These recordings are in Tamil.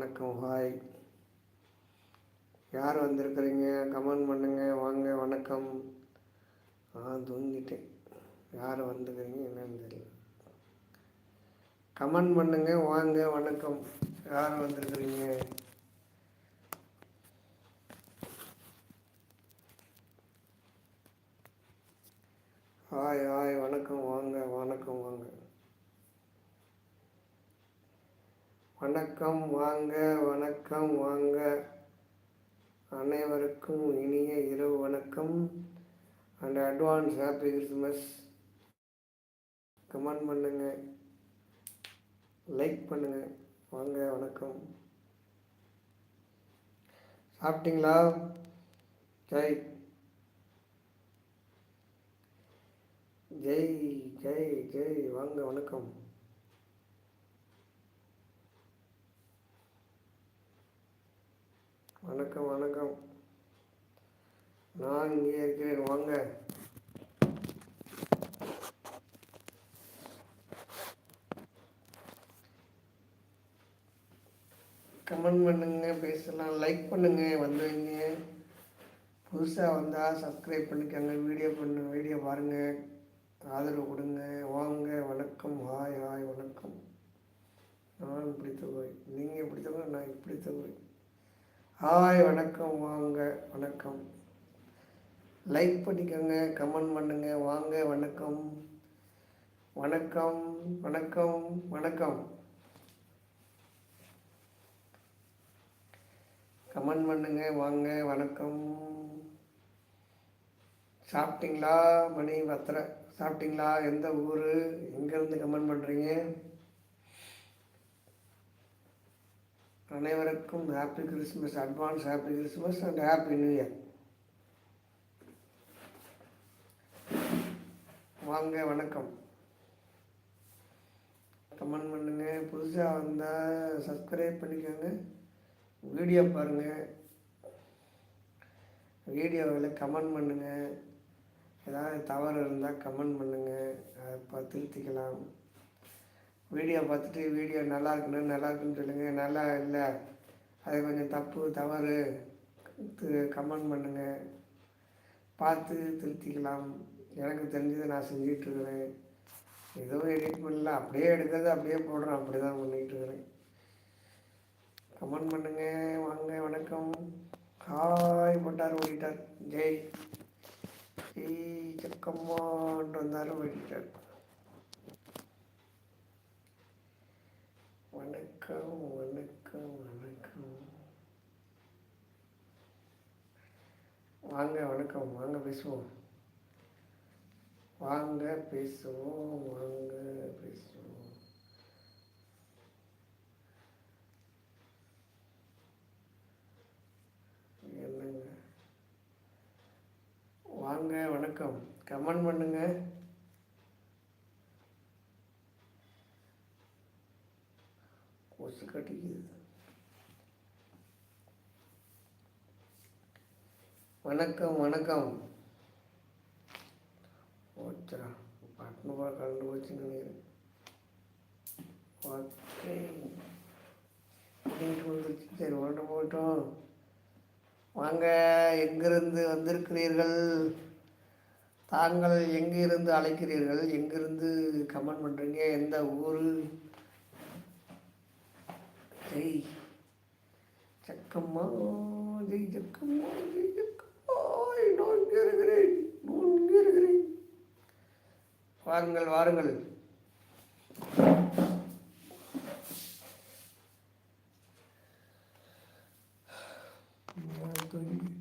வணக்கம் ஹாய் யார் வந்திருக்கிறீங்க? கமெண்ட் பண்ணுங்க வாங்க வணக்கம். ஆ தூங்கிட்டேன். யார் வந்துக்கிறீங்க என்னன்னு தெரியல. கமெண்ட் பண்ணுங்க வாங்க வணக்கம். யார் வந்திருக்கிறீங்க? ஹாய் ஹாய் வணக்கம் வாங்க வணக்கம் வாங்க. வணக்கம் வாங்க வணக்கம் வாங்க. அனைவருக்கும் இனிய இரவு வணக்கம். And advance happy Christmas comment பண்ணுங்க. லைக் பண்ணுங்க. வாங்க வணக்கம். சாப்பிட்டீங்களா? ஜெய். ஜெய் ஜெய் ஜெய். வாங்க வணக்கம். வணக்கம் வணக்கம். நான் இங்கே இருக்கிறேன். வாங்க. கமெண்ட் பண்ணுங்க பேசலாம். லைக் பண்ணுங்க வந்துவீங்க. புதுசாக வந்தால் சப்ஸ்கிரைப் பண்ணிக்கோங்க. வீடியோ பண்ணு வீடியோ பாருங்கள் ஆதரவு கொடுங்க. வாங்க வணக்கம். ஹாய் ஹாய் வணக்கம். நான் இப்படி தொகை நீங்கள் இப்படி தொகை நான் இப்படி தொகை ஹாய் வணக்கம் வாங்க வணக்கம். லைக் பண்ணிக்கோங்க கமெண்ட் பண்ணுங்க வாங்க வணக்கம். வணக்கம் வணக்கம் வணக்கம். கமெண்ட் பண்ணுங்க வாங்க வணக்கம். சாப்பிட்டீங்களா மணி பத்திர? சாப்பிட்டீங்களா எந்த ஊர்? எங்கேருந்து கமெண்ட் பண்ணுறீங்க அனைவருக்கும் happy Christmas advance happy Christmas and happy new year வாங்க வணக்கம். கமெண்ட் பண்ணுங்க. புதுசாக வந்தால் சப்ஸ்கிரைப் பண்ணிக்கோங்க. வீடியோ பாருங்கள் வீடியோவில் கமெண்ட் பண்ணுங்கள் ஏதாவது தவறு இருந்தால் கமெண்ட் பண்ணுங்கள் அதை பார்த்து திருத்திக்கலாம். வீடியோ பார்த்துட்டு வீடியோ நல்லா இருக்குன்னு நல்லா இருக்குன்னு சொல்லுங்கள் நல்லா இல்லை. அது கொஞ்சம் தப்பு தவறு. கமெண்ட் பண்ணுங்கள் பார்த்து திருத்திக்கலாம். எனக்கு தெரிஞ்சதை நான் செஞ்சிட்ருக்கிறேன். எதுவும் எடிட் பண்ணல. அப்படியே எடுக்கிறது அப்படியே போடுறேன். அப்படி தான் பண்ணிகிட்ருக்கிறேன். கமெண்ட் பண்ணுங்கள் வாங்க வணக்கம். ஹாய் போட்டார் ஓடிட்டார். ஜெய். ஜெய் சக்கம்மான்ட்டு வந்தார் ஓடிட்டார். வணக்கம் வணக்கம் வணக்கம். வாங்க வணக்கம் வாங்க பேசுவோம். வாங்க பேசுவோம் வாங்க பேசுவோம். என்னங்க? வாங்க வணக்கம். கமெண்ட் பண்ணுங்க. கொசு கட்டிக்குது. வணக்கம் வணக்கம். ஓச்சரா பட்னு போல கலந்து போச்சுன்னு நினைக்கிறேன். ஓகே. வந்துருச்சு. சரி உடனே போட்டோம். வாங்க எங்கிருந்து வந்திருக்கிறீர்கள்? தாங்கள் எங்கிருந்து அழைக்கிறீர்கள்? எங்கிருந்து கமெண்ட் பண்ணுறீங்க எந்த ஊர் ஜெய் ஜெய் சக்கம்மா நான் இருக்கிறேன் நான் இருக்கிறேன் வாருங்கள். வாருங்கள். தூங்கி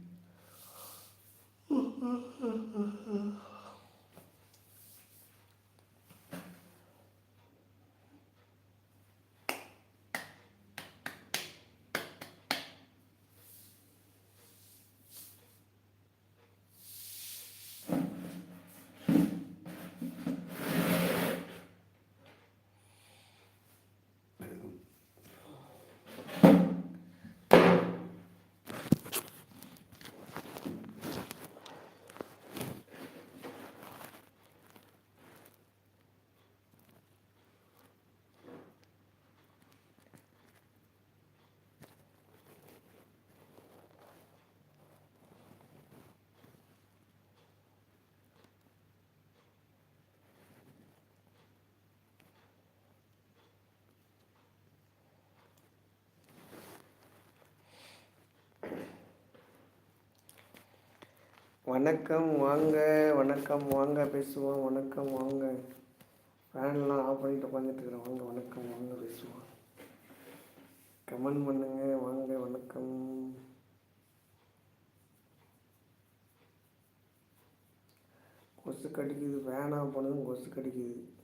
வணக்கம் வாங்க வணக்கம் வாங்க பேசுவோம் வணக்கம் வாங்க. ஃபேன்லாம் ஆஃப் பண்ணிட்டு உட்காந்துட்டு இருக்கிறேன் வாங்க வணக்கம் வாங்க பேசுவோம். கமெண்ட் பண்ணுங்க. வாங்க வணக்கம். கொசு கடிக்குது. ஃபேன் ஆஃப் பண்ணதும் கொசு கடிக்குது.